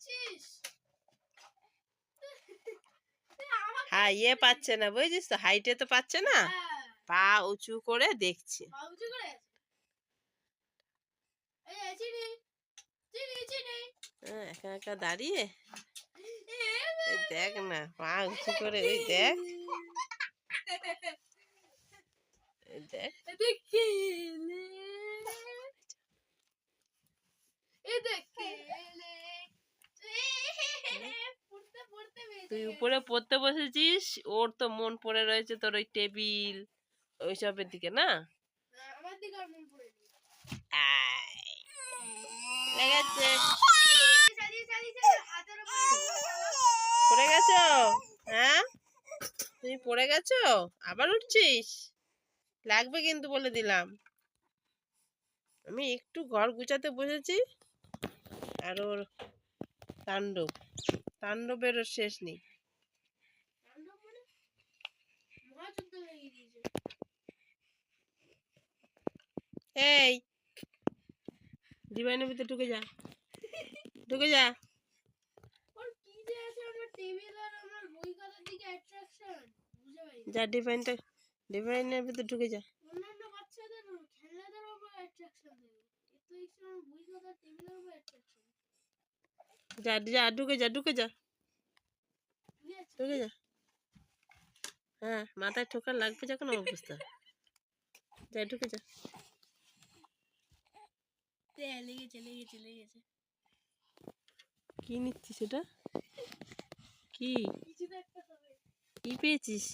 দেখছিস হ্যাঁ ইয়ে পাচ্ছে না বুঝছিস তো হাইটে তো পাচ্ছে না হ্যাঁ পা উঁচু করে দেখছে হ্যাঁ, একা একা দাঁড়িয়ে দেখ না পা উঁচু করে ওই দেখ দেখ দেখেলে এ দেখেলে পড়তে পড়তে তুই উপরে পড়তে বসেছিস ওর তো মন পড়ে রয়েছে তোর ওই টেবিল ওইসবের দিকে না? পড়ে গেছো? হ্যাঁ? তুমি পড়ে গেছো? আবার উঠছিস? লাগবে কিন্তু বলে দিলাম। আমি একটু ঘর গুছাতে বসেছি আর ওর তাণ্ডব তাণ্ডবের শেষ নেই। এই ডিভাইনের ভিতরে ঢুকে যা। ঢুকে যা। যে ডিভাইনটা ডিভাইনের ভিতরে ঢুকে যা। যা যা ঢুকে যা ঢুকে যা ঢুকে যা হ্যাঁ মাথায় ঠোকা লাগবে যখন অবস্থা যা ঢুকে যা লেগেছে লেগেছে লেগেছে। কি নিচ্ছিস এটা কি? কি পেয়েছিস?